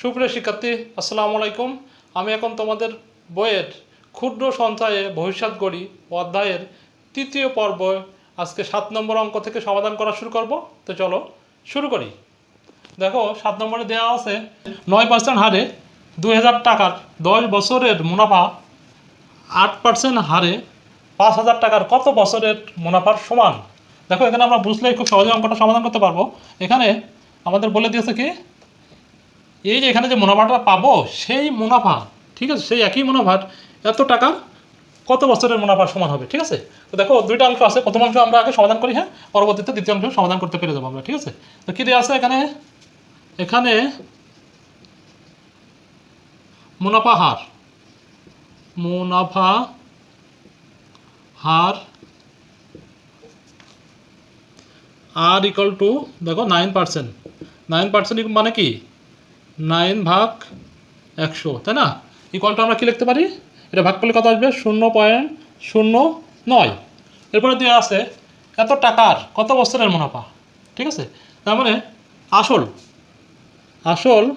সুপ্রিয় শিক্ষার্থী, আসসালামু আলাইকুম। আমি এখন তোমাদের বইয়ের ক্ষুদ্র সঞ্চয়ে ভবিষ্যৎ গড়ি অধ্যায়ের তৃতীয় পর্ব আজকে সাত নম্বর অঙ্ক থেকে সমাধান করা শুরু করব। তো চলো শুরু করি। দেখো, সাত নম্বরে দেওয়া আছে, নয় পার্সেন্ট হারে দুই হাজার টাকার দশ বছরের মুনাফা, আট পার্সেন্ট হারে পাঁচ হাজার টাকার কত বছরের মুনাফার সমান? দেখো, এখানে আমরা বুঝলেই খুব সহজে অঙ্কটা সমাধান করতে পারব। এখানে আমাদের বলে দিয়েছে কি এই যে এখানে যে মুনাফাটা পাবো, সেই মুনাফা, ঠিক আছে, সেই একই মুনাফার এত টাকার কত বছরের মুনাফার সমান হবে, ঠিক আছে? তো দেখো, দুইটা অংশ আছে, প্রথম অংশ আমরা আগে সমাধান করি হ্যাঁ? পরবর্তীতে দ্বিতীয় অংশ সমাধান করতে পেরে যাব আমরা, ঠিক আছে? তো কী দেওয়া আছে এখানে? এখানে মুনাফা হার মুনাফা হার আর ইকাল টু দেখো নাইন পার্সেন্ট নাইন পার্সেন্ট মানে কি? নাইন ভাগ একশো, তাই না? ইকুয়ালটা আমরা কী লিখতে পারি? এটা ভাগ করলে কত আসবে? শূন্য পয়েন্ট শূন্য নয়। এরপরে দিয়ে আছে, এত টাকার, কত বছরের মুনাফা? ঠিক আছে? তার মানে আসল আসল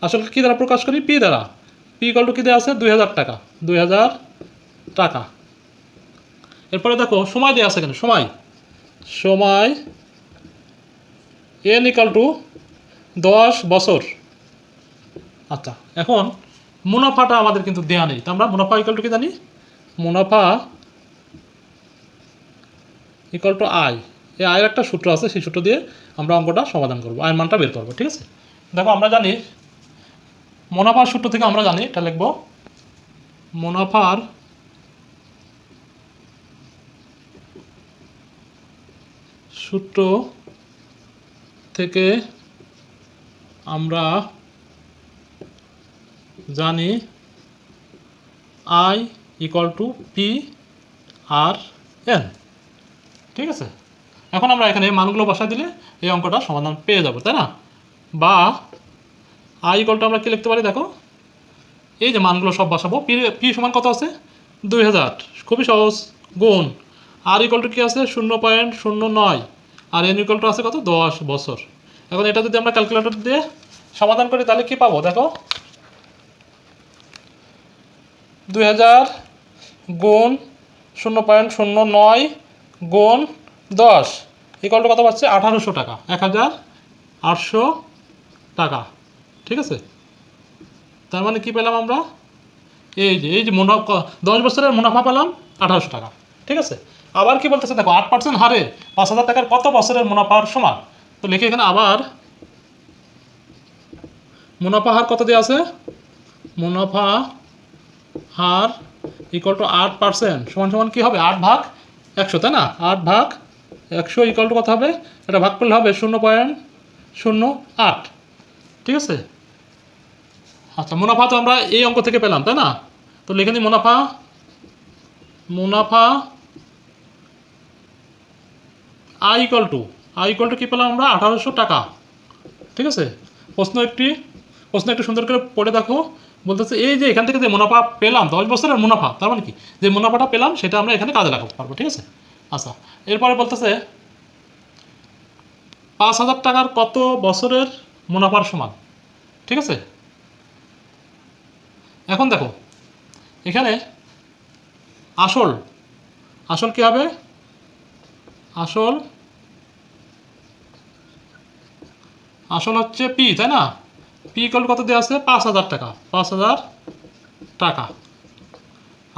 আসল কী দ্বারা প্রকাশ করি? পি দ্বারা। পি ইকুয়াল টু কী দেওয়া আছে? দুই হাজার টাকা। দুই হাজার টাকা। এরপরে দেখো, সময় দেওয়া আছে কেন সময়। সময় এন ইকাল টু দশ বছর। আচ্ছা। এখন মুনাফাটা আমাদের কিন্তু দেয়া নেই। তো আমরা মুনাফা ইকাল টু কি জানি? মুনাফা ইকাল টু আয় এই আয়ের একটা সূত্র আছে সেই সূত্র দিয়ে আমরা অঙ্কটা সমাধান করব। আয়ের মানটা বের করব ঠিক আছে? দেখো আমরা জানি মুনাফার সূত্র থেকে আমরা জানি এটা লিখব মুনাফার সূত্র থেকে আমরা জানি I equal to P R N ঠিক আছে? এখন আমরা এখানে মানগুলো বসা দিলে এই অঙ্কটা সমাধান পেয়ে যাব, তাই না? বা আই ইকুয়াল টু আমরা কী লিখতে পারি, দেখো? এই যে মানগুলো সব বসাবো পি পি সমান কত আছে? দুই হাজার। খুবই সহজ। গুণ। আর ইকুয়াল টু কী আছে? শূন্য পয়েন্ট শূন্য নয়। আর এন ইকুয়াল টু আছে কত? দশ বছর। এখন এটা যদি আমরা ক্যালকুলেটর দিয়ে সমাধান করি, তাহলে কি পাবো? দেখো। দুই হাজার গুণ শূন্য পয়েন্ট শূন্য নয় গুণ দশ ইকুয়াল টু কত পাচ্ছে? আঠারোশো টাকা। এক হাজার আটশো টাকা। ঠিক আছে? তার মানে কি পেলাম আমরা? এই যে এই যে মুনাফা, দশ বছরের মুনাফা পেলাম আঠারোশো টাকা। ঠিক আছে? আবার কি বলতেছে? দেখো, আট পার্সেন্ট হারে পাঁচ হাজার টাকার কত বছরের মুনাফার সমান? তো লিখে এখানে আবার মুনাফা হার কত দিয়ে আছে? মুনাফা হার ইকুয়াল টু আট পার্সেন্ট সমান সমান কী হবে? আট ভাগ একশো, তাই না? আট ভাগ একশো ইকুয়াল টু কত হবে? এটা ভাগ করলে হবে শূন্য পয়েন্ট শূন্য আট। ঠিক আছে? আচ্ছা মুনাফা তো আমরা এই অঙ্ক থেকে পেলাম, তাই না? তো লিখে নিই মুনাফা মুনাফা I equal to I equal to কী পেলাম আমরা? আঠারোশো টাকা। ঠিক আছে? প্রশ্ন একটি, প্রশ্ন একটু সুন্দর করে পড়ে দেখো। বলতেছে, এই যে এখান থেকে যে মুনাফা পেলাম, দশ বছরের মুনাফা, তার মানে কি? যে মুনাফাটা পেলাম, সেটা আমরা এখানে কাজে লাগাতে পারব, ঠিক আছে? আচ্ছা এরপরে বলতেছে, পাঁচ হাজার টাকার কত বছরের মুনাফার সমান? ঠিক আছে? এখন দেখো, এখানে আসল আসল কি হবে? আসল আসল হচ্ছে পি তাই না? পি কল কত দেওয়া আছে? পাঁচ হাজার টাকা। পাঁচ হাজার টাকা।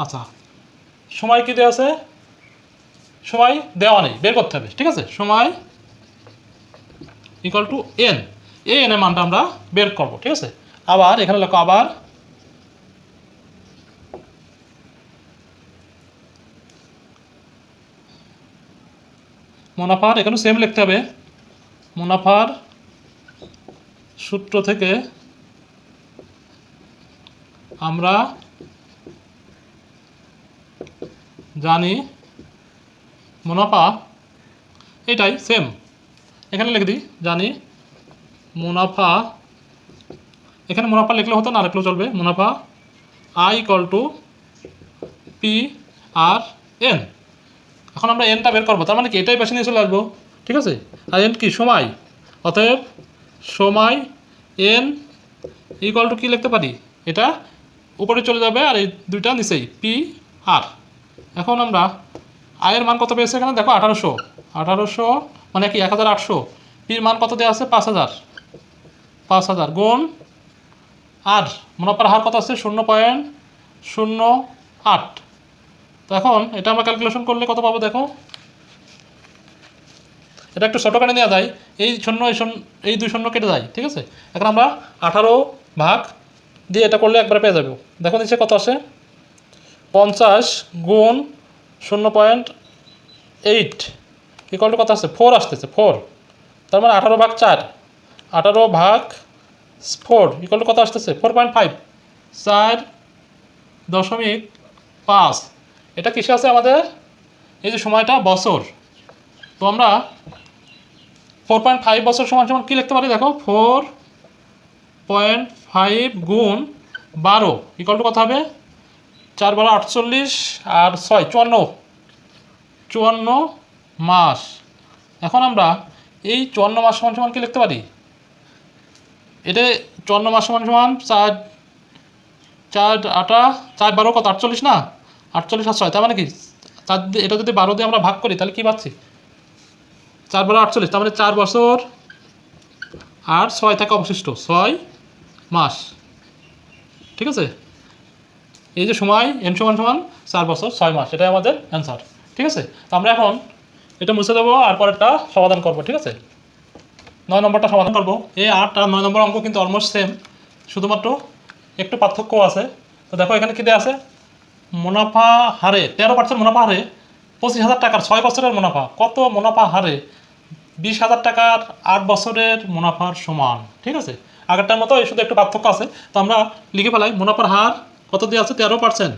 আচ্ছা সময় কি দেওয়া আছে? সময় দেওয়া নেই, বের করতে হবে, ঠিক আছে? সময় ইকুয়াল টু এন এ এনের মানটা আমরা বের করব, ঠিক আছে? আবার এখানে লেখো আবার। মুনাফার এখানে সেম লিখতে হবে। মুনাফার সূত্র থেকে আমরা জানি মুনাফা এটাই সেম এখানে লিখে দিই, জানি মুনাফা, এখানে মুনাফা লিখলে হতো না লিখলেও চলবে। মুনাফা I equal to P R N এখন আমরা এনটা বের করব, তার মানে কি? এটাই বেছে নিয়ে চলে আসব। ঠিক আছে? আর এন কি? সময়। অতএব সময় এন ইকুয়াল টু কী লিখতে পারি? এটা উপরে চলে যাবে আর এই দুইটা নিচেই পি আর এখন আমরা আয়ের মান কত পেয়েছে এখানে? দেখো, আঠারোশো। আঠারোশো মানে কি? এক হাজার আটশো। পির মান কত দেওয়া আছে? পাঁচ হাজার। পাঁচ হাজার গুণ আর মুনাফার হার কত আছে? শূন্য পয়েন্ট শূন্য আট। তো এখন এটা আমরা ক্যালকুলেশন করলে কত পাবো দেখো? এটা একটু ছোটোখানে নেওয়া যায়। এই শূন্য এই শূন্য, এই দুই শূন্য কেটে যায়, ঠিক আছে? এখন আমরা আঠারো ভাগ দিয়ে এটা করলে একবার পেয়ে যাব। দেখো নিচে কত আসে? পঞ্চাশ গুণ শূন্য পয়েন্ট এইট। ইকুয়াল টু কত আসছে? ফোর আসতেছে, ফোর। তার মানে আঠারো ভাগ চার। আঠারো ভাগ ফোর ইকুয়াল টু কত আসতেছে? Four point five. চার দশমিক পাঁচ। এটা কিসে আছে আমাদের? এই যে সময়টা বছর। তো আমরা ফোর পয়েন্ট ফাইভ বছর সমান সমান কী লিখতে পারি? দেখো ফোর পয়েন্ট ফাইভ গুণ বারো ইকুয়াল টু কত হবে? চার বারো আটচল্লিশ আর ছয়, চুয়ান্ন। চুয়ান্ন মাস। এখন আমরা এই চুয়ান্ন মাস সমান সমান কী লিখতে পারি? এটা চুয়ান্ন মাস সমান সমান চার চার আটা, চার বারো কত? আটচল্লিশ না? আটচল্লিশ আর ছয়, তার মানে কি? চার এটা যদি বারো দিয়ে আমরা ভাগ করি, তাহলে কী পাচ্ছি? চার বারো আটচল্লিশ, তার মানে চার বছর আর ছয় থাকে অবশিষ্ট, ছয় মাস। ঠিক আছে? এই যে সময় এন সমান সমান চার বছর, ছয় মাস, এটাই আমাদের অ্যান্সার ঠিক আছে? তো আমরা এখন এটা মুছে দেবো আর পরেরটা সমাধান করব, ঠিক আছে? নয় নম্বরটা সমাধান করব। এই আট আর নয় নম্বর অঙ্ক কিন্তু অলমোস্ট সেম শুধুমাত্র একটু পার্থক্য আছে। তো দেখো এখানে কী দেওয়া আছে? মুনাফা হারে, তেরো পার্সেন্ট মুনাফা হারে পঁচিশ হাজার টাকার ছয় বছরের মুনাফা। কত মুনাফা হারে? বিশ হাজার টাকার আট বছরের মুনাফার সমান, ঠিক আছে? আগেরটার মতো শুধু একটু পার্থক্য আছে। তো আমরা লিখে ফেলাই, মুনাফার হার কত দিয়ে আছে? তেরো পার্সেন্ট।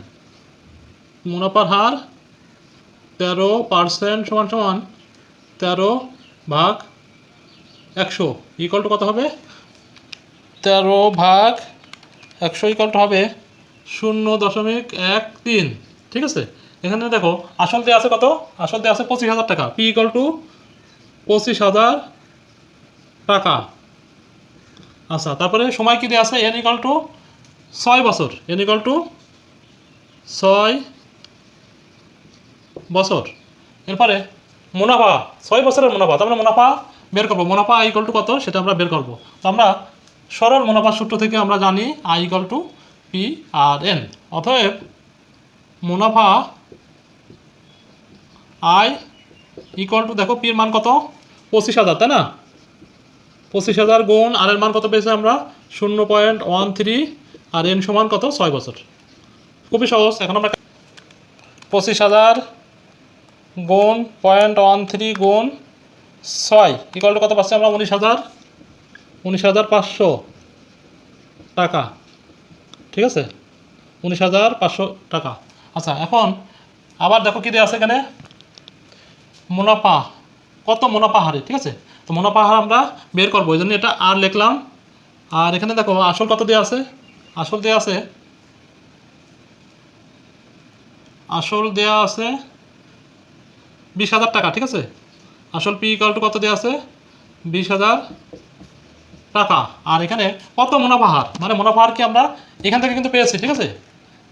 মুনাফার হার তেরো পার্সেন্ট সমান সমান তেরো ভাগ একশো। ইকুয়াল টু কত হবে? তেরো ভাগ একশো ইকুয়াল টু হবে শূন্য দশমিক এক তিন। ঠিক আছে? এখানে দেখো, আসল দিয়ে আছে কত? আসল দিয়ে আছে পঁচিশ হাজার টাকা। পি ইকুয়াল টু পঁচিশ হাজার টাকা। আচ্ছা তারপরে সময় কী দিয়ে আছে? এন ইকাল টু ছয় বছর। এন ইকাল টু ছয় বছর। এরপরে মুনাফা, ছয় বছরের মুনাফা তার মানে মুনাফা বের করব। মুনাফা আই ইকাল টু কত? সেটা আমরা বের করব। তো আমরা সরল মুনাফা সূত্র থেকে আমরা জানি I equal to P R N অতএব মুনাফা আই ইকুয়াল টু দেখো পির মান কত? পঁচিশ হাজার, তাই না? পঁচিশ হাজার গুণ আর এর মান কত পেয়েছি আমরা? শূন্য পয়েন্ট ওয়ান থ্রি আর এন সমান কত? ছয় বছর। খুবই সহজ। এখন আমরা পঁচিশ হাজার গুণ পয়েন্ট ওয়ান থ্রি গুণ ছয় ইকুয়াল টু কত পাচ্ছি আমরা? উনিশ হাজার। উনিশ হাজার পাঁচশো টাকা। ঠিক আছে? উনিশ হাজার পাঁচশো টাকা। আচ্ছা এখন আবার দেখো কী দেওয়া আছে এখানে? মুনাফা, কত মুনাফা হারে, ঠিক আছে? তো মুনাফা হার আমরা বের করব, এই জন্য এটা আর লিখলাম। আর এখানে দেখো, আসল কত দেওয়া আছে? আসল দেওয়া আছে, আসল দেওয়া আছে বিশ হাজার টাকা, ঠিক আছে? আসল পি টু কত দেওয়া আছে? বিশ হাজার টাকা। আর এখানে কত মুনাফা হার? মানে মুনাফা হার কি আমরা এখান থেকে কিন্তু পেয়েছি, ঠিক আছে?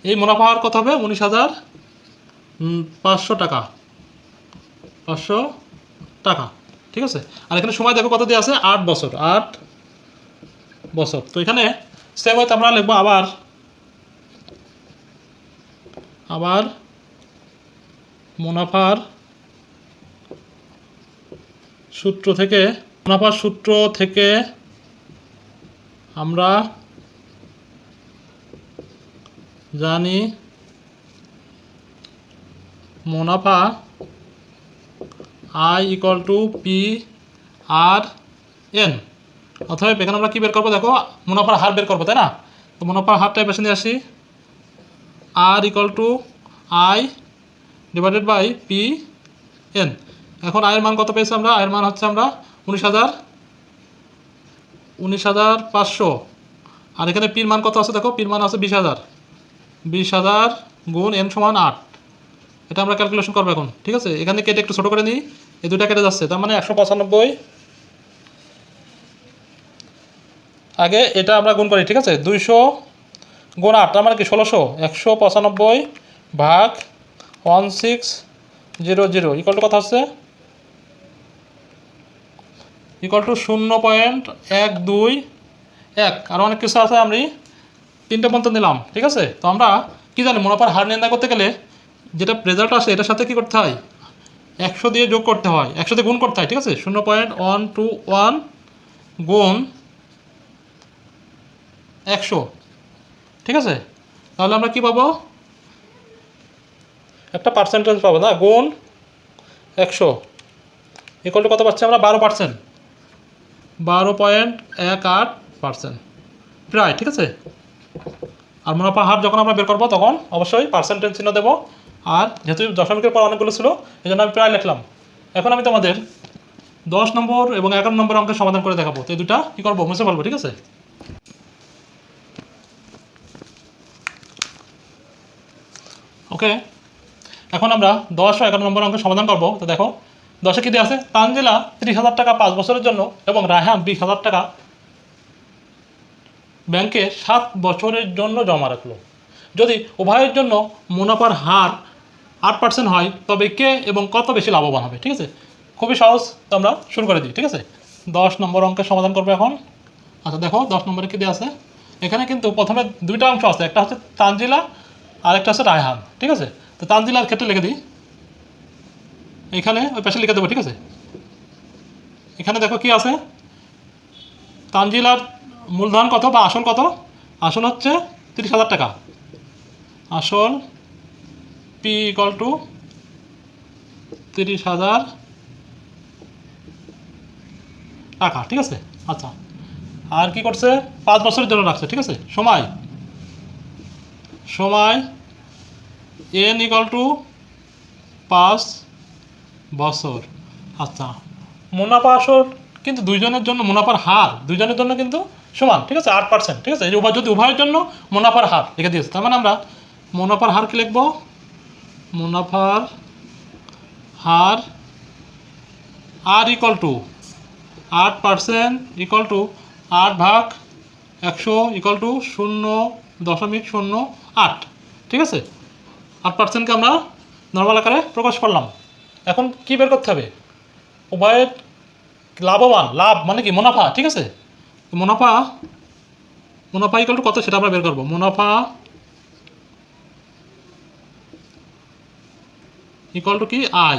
এই মুনাফা হার কত হবে? উনিশ হাজার পাঁচশো টাকা। পাঁচশো টাকা, ঠিক আছে? আর এখানে সময় দেখো কত দিয়ে আছে? আট বছর আট বছর। তো এখানে সেম হয়তো আমরা লিখব আবার আবার মুনাফার সূত্র থেকে, মুনাফার সূত্র থেকে আমরা জানি মুনাফা I equal to P R N অথবা এখানে আমরা কী বের করব? দেখো, মুনাফার হার বের করব, তাই না? তো মুনাফার হারটাই বেছে নিয়ে আসি। R equal to I divided by P N এখন আয়ের মান কত পেয়েছি আমরা? আয়ের মান হচ্ছে আমরা উনিশ হাজার উনিশ হাজার পাঁচশো। আর এখানে পির মান কত আছে? দেখো পির মান আছে বিশ হাজার। বিশ হাজার গুণ এন সমান আট। এটা আমরা ক্যালকুলেশন করব এখন, ঠিক আছে? এখানে কেটে একটু ছোটো করে নিই। এই দুটা কেটে যাচ্ছে, তার মানে একশো পঁচানব্বই। আগে এটা আমরা গুণ করি, ঠিক আছে? দুইশো গুণ আট, তার মানে কি ষোলোশো? একশো পঁচানব্বই ভাগ one six zero zero equal to কথা হচ্ছে? ইকুয়াল টু শূন্য পয়েন্ট এক দুই এক। আর অনেক কিছু আছে, আমি তিনটে পর্যন্ত নিলাম, ঠিক আছে? তো আমরা কী জানি, মুনাফার হার নির্ণয় করতে গেলে যেটা রেজাল্ট আসে, এটার সাথে কী করতে হয়? একশো দিয়ে যোগ করতে হয়। একশো দিয়ে গুণ করতে হয়, ঠিক আছে? শূন্য পয়েন্ট ওয়ান টু ওয়ান গুণ একশো, ঠিক আছে? তাহলে আমরা কি পাবো? একটা পার্সেন্টেজ পাবো না? গুণ একশো। ইকুয়াল কত পাচ্ছি আমরা? বারো পার্সেন্ট বারো পয়েন্ট এক আট পার্সেন্ট প্রায়, ঠিক আছে? আর মুনাফা হার যখন আমরা বের করব, তখন অবশ্যই পার্সেন্টেজ চিহ্ন দেবো। আর যেহেতু দশমিকের পর অনেকগুলো ছিল এই জন্য আমি প্রায় লিখলাম। এখন আমি তোমাদের দশ নম্বর এবং এগারো নম্বর অঙ্কের সমাধান করে দেখাবো। তো এই দুটা কী করব? মুছে ফেলব, ঠিক আছে? ওকে এখন আমরা দশ ও এগারো নম্বর অঙ্কের সমাধান করব। তো দেখো, দশে কী দিয়ে আছে? তানজিলা ত্রিশ হাজার টাকা পাঁচ বছরের জন্য এবং রায়হান বিশ হাজার টাকা ব্যাংকে সাত বছরের জন্য জমা রাখল। যদি উভয়ের জন্য মুনাফার হার আট পার্সেন্ট হয়, তবে কে এবং কত বেশি লাভবান হবে, ঠিক আছে? খুবই সহজ, তো আমরা শুরু করে দিই, ঠিক আছে? দশ নম্বর অঙ্কের সমাধান করব এখন। আচ্ছা দেখো, দশ নম্বরে কী দেওয়া আছে? এখানে কিন্তু প্রথমে দুইটা অংশ আছে, একটা হচ্ছে তানজিলা, আর একটা হচ্ছে রায়হান, ঠিক আছে? তো তানজিলার ক্ষেত্রে লিখে দিই। এখানে ওই পাশে লিখে দেবো, ঠিক আছে? এখানে দেখো কি আছে? তানজিলার মূলধন কত বা আসল কত? আসল হচ্ছে তিরিশ হাজার টাকা। আসল পি ইকাল টু তিরিশ হাজার টাকা, ঠিক আছে? আচ্ছা। আর কি করছে? পাঁচ বছরের জন্য রাখছে, ঠিক আছে? সময়। সময় এন ইকাল টু পাঁচ বছর। আচ্ছা। মুনাফা আসর কিন্তু দুইজনের জন্য মুনাফার হার, দুইজনের জন্য কিন্তু সমান, ঠিক আছে? আট পার্সেন্ট ঠিক আছে? যদি উভয়ের জন্য মুনাফার হার লিখে দিয়েছে, তার মানে আমরা মুনাফার হার কি লিখব? মুনাফার হার আর ইকাল টু আট পার্সেন্ট ইকাল টু আট ভাগ একশো ইকাল টু শূন্য দশমিক শূন্য আট। ঠিক আছে? আট পার্সেন্টকে আমরা নর্মাল আকারে প্রকাশ করলাম। এখন কি বের করতে হবে? উভয়ের লাভবান, লাভ মানে কি? মুনাফা, ঠিক আছে? মুনাফা মুনাফা ইকাল টু কত সেটা আমরা বের করব? মুনাফা ইকাল টু কি? আই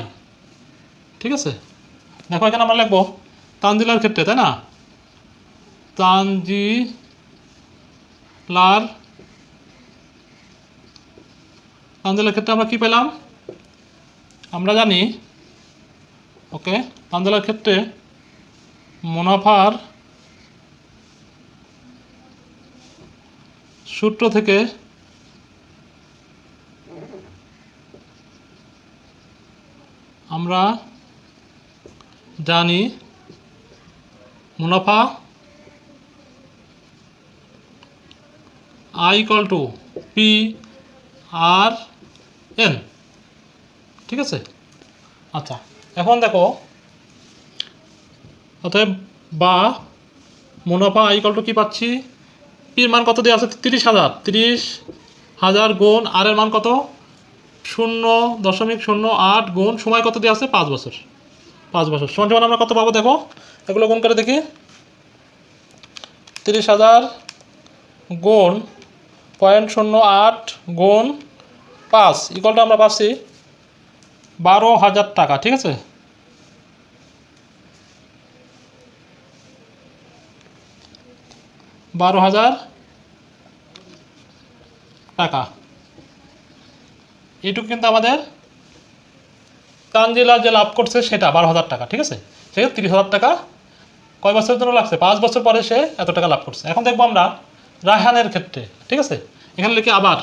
ঠিক আছে? দেখো এখানে আমরা লিখব তানজিলার ক্ষেত্রে, তাই না? তানজিলার তানজিলার ক্ষেত্রে আমরা কি পেলাম? আমরা জানি ওকে তানজিলার ক্ষেত্রে মুনাফার সূত্র থেকে আমরা জানি মুনাফা I equal to P R N ঠিক আছে? আচ্ছা এখন দেখো, অতএব বা মুনাফা আই ইকাল টু কী পাচ্ছি? পির মান কত দেওয়া আছে? তিরিশ হাজার। তিরিশ হাজার গুণ আর এর মান কত? শূন্য দশমিক শূন্য আট গুণ সময় কত দেওয়া আছে? পাঁচ বছর। পাঁচ বছর। সমান সমান আমরা কত পাবো দেখো? এগুলো গুণ করে দেখি। তিরিশ হাজার গুণ পয়েন্ট শূন্য আট গুণ পাঁচ। ইকলটা আমরা পাচ্ছি বারো হাজার টাকা, ঠিক আছে? বারো হাজার টাকা। এইটুকু কিন্তু আমাদের তানজিলা যে লাভ করছে সেটা বারো হাজার টাকা, ঠিক আছে? সে তিরিশ হাজার টাকা কয় বছরের জন্য লাগছে? পাঁচ বছর পরে সে এত টাকা লাভ করছে। এখন দেখব আমরা রায়হানের ক্ষেত্রে, ঠিক আছে? এখানে লিখে আবার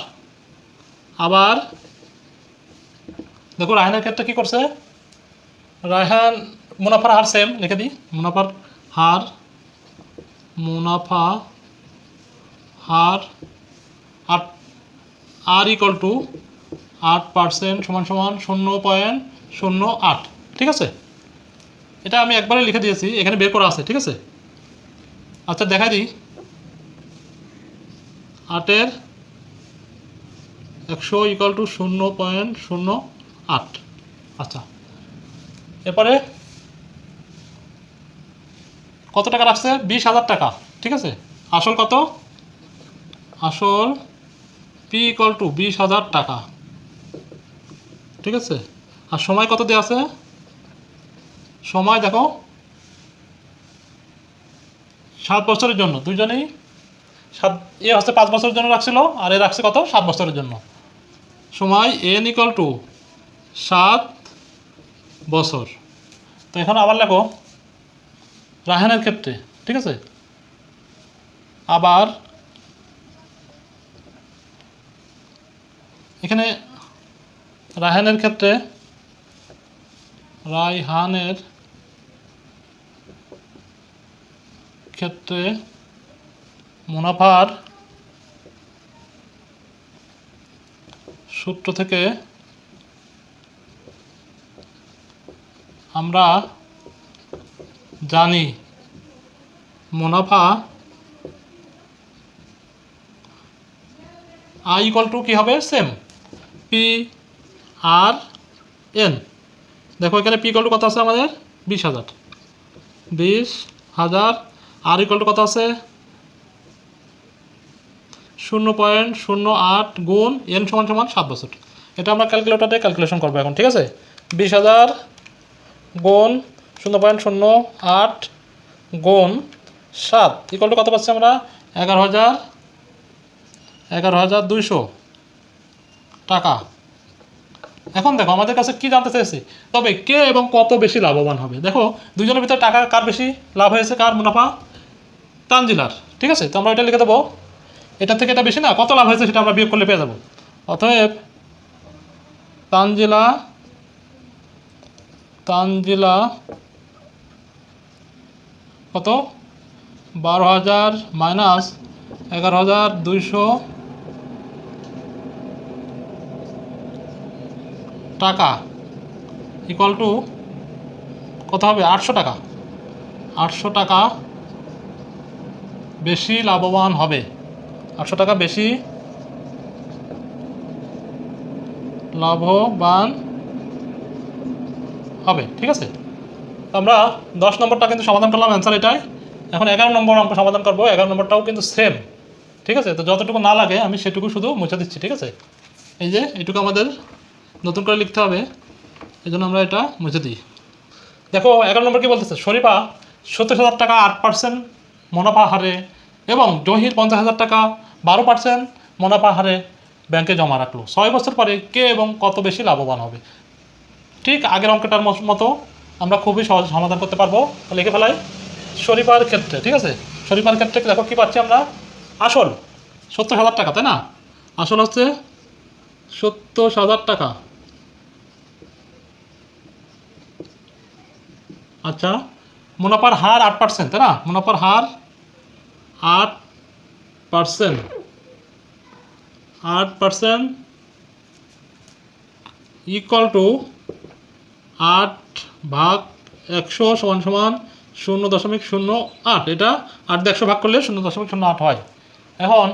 আবার দেখো রায়হানের ক্ষেত্রে কি করছে? রায়হান মুনাফার হার সেম লিখে দিই। মুনাফার হার, মুনাফা হার আট, আর ইকল টু আট পার্সেন্ট সমান সমান শূন্য পয়েন্ট শূন্য আট। ঠিক আছে? এটা আমি একবারে লিখে দিয়েছি, এখানে বের করা আছে, ঠিক আছে? আচ্ছা দেখাই দিই। আটের একশো ইকাল টু শূন্য পয়েন্ট শূন্য আট। আচ্ছা এরপরে কত টাকা রাখছে? বিশ হাজার টাকা, ঠিক আছে? আসল কত? আসল পি ইকাল টু বিশ হাজার টাকা। ঠিক আছে? আর সময় কত দেওয়া আছে? সময় দেখো। সাত বছরের জন্য। দুজনেই সাত, এ হচ্ছে পাঁচ বছরের জন্য রাখছিল, আর এ রাখছে কত? সাত বছরের জন্য। সময় এন ইকাল টু সাত বছর। তো এখন আবার লেখো। রাহানের ক্ষেত্রে, ঠিক আছে? আবার এখানে রাহানের ক্ষেত্রে রায়হানের ক্ষেত্রে মুনাফার সূত্র থেকে আমরা জানি মুনাফা আই ইকুয়াল টু কী হবে? Same P R N. দেখো এখানে পি ইকুয়াল টু কত আছে আমাদের? বিশ হাজার। বিশ হাজার আর ইকুয়াল টু কত আছে? শূন্য পয়েন্ট শূন্য আট গুণ এন সমান সমান সাত বছর এটা আমরা ক্যালকুলেটারে ক্যালকুলেশন করব এখন, ঠিক আছে? বিশ হাজার গুণ শূন্য পয়েন্ট শূন্য আট গুণ সাত। ইকুয়াল টু কত পাচ্ছি আমরা? এগারো হাজার এগারো হাজার দুইশো টাকা। এখন দেখো, আমাদের কাছে কি জানতে চেয়েছি তবে কে এবং কত বেশি লাভবান হবে? দেখো দুজনের ভিতরে টাকা কার বেশি লাভ হয়েছে, কার মুনাফা? তানজিলার, ঠিক আছে? তো আমরা এটা লিখে দেবো। এটা থেকে এটা বেশি না, কত লাভ হয়েছে সেটা আমরা বিয়োগ করলে পেয়ে যাব। অতএব, তানজিলা তানজিলা কত? বারো হাজার মাইনাস এগারো হাজার দুইশো টাকা ইকুয়াল টু কত হবে? আটশো টাকা। আটশো টাকা বেশি লাভবান হবে। আটশো টাকা বেশি লাভবান হবে। ঠিক আছে? আমরা দশ নম্বরটা কিন্তু সমাধান করলাম অ্যান্সার এটাই। এখন এগারো নম্বর অঙ্ক সমাধান করব। এগারো নম্বরটাও কিন্তু সেম ঠিক আছে? তো যতটুকু না লাগে, আমি সেটুকু শুধু মুছে দিচ্ছি। ঠিক আছে? এই যে এটুকু আমাদের নতুন করে লিখতে হবে। এই জন্য আমরা এটা মুছে দিই। দেখো, এগারো নম্বর কি বলতেছে? শরীফা, সত্তর হাজার টাকা আট পার্সেন্ট মুনাফা হারে এবং জহির পঞ্চাশ হাজার টাকা বারো পার্সেন্ট মুনাফা হারে ব্যাংকে জমা রাখল। ছয় বছর পরে কে এবং কত বেশি লাভবান হবে? ঠিক আগের অঙ্কটার মতো আমরা খুবই সহজ সমাধান করতে পারব। লিখে ফেলাই। শরীফার ক্ষেত্রে, ঠিক আছে? শরীফার ক্ষেত্রে দেখো, কী পাচ্ছি আমরা? আসল, সত্তর হাজার টাকা, তাই না? আসল হচ্ছে সত্তর হাজার টাকা। আচ্ছা মুনাফার হার আট পার্সেন্ট তাই না? মুনাফার হার আট পার্সেন্ট আট পার্সেন্ট ইকুয়াল টু আট ভাগ একশো সমান সমান শূন্য দশমিক শূন্য আট, এটা আট দিয়ে একশো ভাগ করলে শূন্য দশমিক শূন্য আট হয়। এখন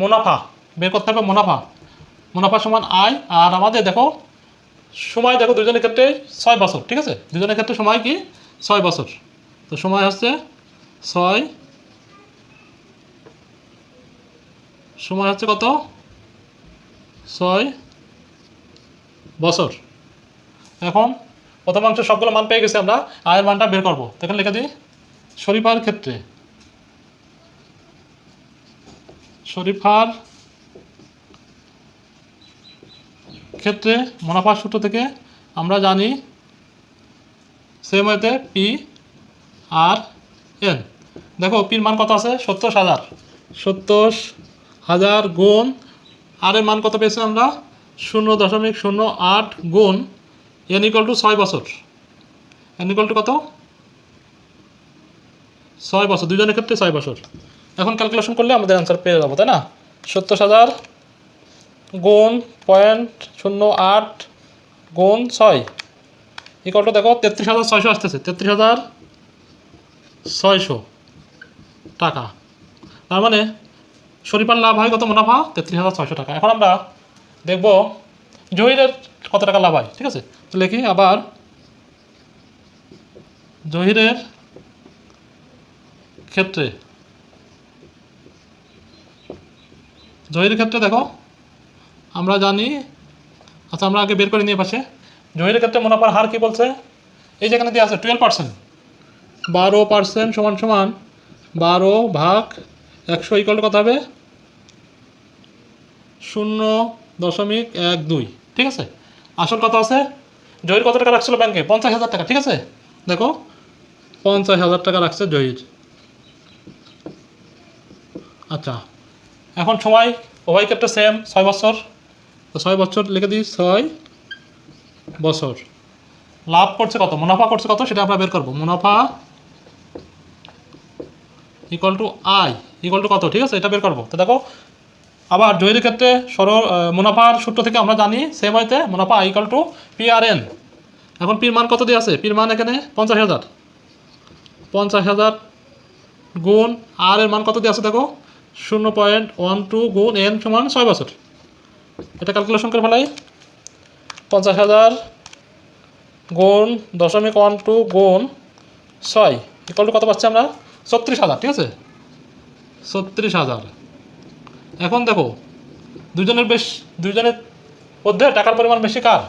মুনাফা, বের করতে হবে মুনাফা। মুনাফা সমান আয় আর আমাদের দেখো সময় দেখো দুজনের ক্ষেত্রে ছয় বছর, ঠিক আছে? দুজনের ক্ষেত্রে সময় কি? ছয় বছর। তো সময় হচ্ছে ছয়, সময় হচ্ছে কত? ছয় বছর। এখন প্রথমাংশ সবগুলো মান পেয়ে গেছি আমরা, আয়ের মানটা বের করব। তো এখানে লিখে দিই, শরীফার ক্ষেত্রে, শরীফার ক্ষেত্রে মুনাফা সূত্র থেকে আমরা জানি সেম ওয়েতে পি আর এন দেখো পির মান কত আছে? সত্তর হাজার। সত্তর হাজার গুণ আর এর মান কত পেয়েছি আমরা? শূন্য দশমিক শূন্য আট গুণ এন ইকুয়াল টু ছয় বছর। এন ইকুয়াল টু কত? ছয় বছর। দুজনের ক্ষেত্রে ছয় বছর। এখন ক্যালকুলেশন করলে আমাদের অ্যান্সার পেয়ে যাব, তাই না? সত্তর হাজার গুণ পয়েন্ট শূন্য আট গুণ ছয়। ইকুয়াল টু দেখো, তেত্রিশ হাজার ছয়শো আসতেছে। তেত্রিশ হাজার ছয়শো টাকা। তার মানে শরীফার লাভ হয় কত মুনাফা? তেত্রিশ হাজার ছয়শো টাকা। এখন আমরা দেখব জহিরের কত টাকা লাভ হয়, ঠিক আছে? তো লিখি আবার, জহিরের ক্ষেত্রে জহিরের ক্ষেত্রে দেখো আমরা জানি। আচ্ছা আমরা আগে বের করে নিয়ে পাশে। জহিরের ক্ষেত্রে মুনাফার হার কি বলছে? এই যেখানে দিয়ে আছে টুয়েলভ পার্সেন্ট বারো পার্সেন্ট সমান সমান বারো ভাগ একশো ইকল কত হবে? শূন্য দশমিক এক দুই। ঠিক আছে? আসল কথা আছে, জহির কত টাকা রাখছিল ব্যাংকে? পঞ্চাশ হাজার টাকা, ঠিক আছে? দেখো, পঞ্চাশ হাজার টাকা রাখছে জহির। আচ্ছা এখন সময়, উভয় ক্ষেত্রে সেম ছয় বছর। তো ছয় বছর লিখে দিই ছয় বছর। লাভ করছে কত? মুনাফা করছে কত? সেটা আমরা বের করব। মুনাফা equal to I equal to কত? ঠিক আছে এটা বের করব। তো দেখো আবার জয়ের ক্ষেত্রে আহ, মুনাফার সূত্র থেকে আমরা জানি সেম হইতে মুনাফা I equal to P R N এখন পির মান কত দিয়ে আছে? পির মান এখানে পঞ্চাশ হাজার। পঞ্চাশ হাজার গুণ আর এর মান কত দিয়ে আছে দেখো? শূন্য পয়েন্ট ওয়ান টু গুণ এন সমান ছয় বছর। এটা ক্যালকুলেশন করে ফেলাই। পঞ্চাশ হাজার গুণ দশমিক ওয়ান টু গুণ ছয় ইকুয়াল টু কত পাচ্ছি আমরা? ছত্রিশ হাজার, ঠিক আছে? ছত্রিশ হাজার। এখন দেখো দুজনের বেশ দুজনের মধ্যে টাকার পরিমাণ বেশি কার?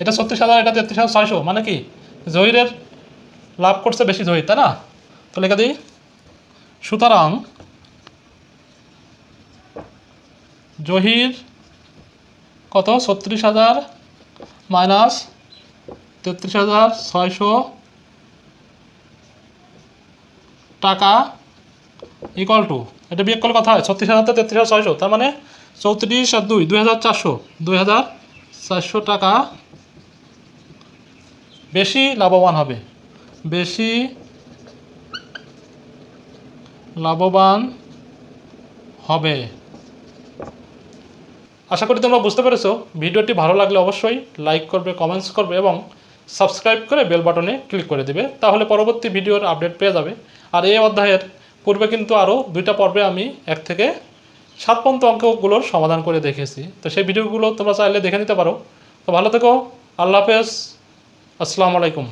এটা ছত্রিশ হাজার, এটা তেত্রিশ হাজার, ছয়শো মানে কি? জহিরের লাভ করছে বেশি জহির, তাই না? তো লেখা দিই। সুতরাং জহির কত? ছত্রিশ হাজার মাইনাস তেত্রিশ হাজার ছয়শো টাকা ইকুয়াল টু এটা বিয়োগ করলে কথা হয়? ছত্রিশ হাজার তো তেত্রিশ হাজার ছয়শো, তার মানে চৌত্রিশ আর দুই দুই হাজার চারশো, দুই হাজার চারশো টাকা বেশি লাভবান হবে, বেশি লাভবান হবে। আশা করি তোমরা বুঝতে পেরেছ। ভিডিওটি ভালো লাগলে অবশ্যই লাইক করবে কমেন্টস করবে এবং সাবস্ক্রাইব করে বেল বাটনে ক্লিক করে দেবে, তাহলে পরবর্তী ভিডিওর আপডেট পেয়ে যাবে। আর এই অধ্যায়ের পূর্বে কিন্তু আরও দুইটা পর্বে আমি এক থেকে সাত পর্যন্ত অঙ্কগুলোর সমাধান করে দেখেছি। তো সেই ভিডিওগুলো তোমরা চাইলে দেখে নিতে পারো। তো ভালো থেকো, আল্লাহ হাফেজ, আসসালামু আলাইকুম।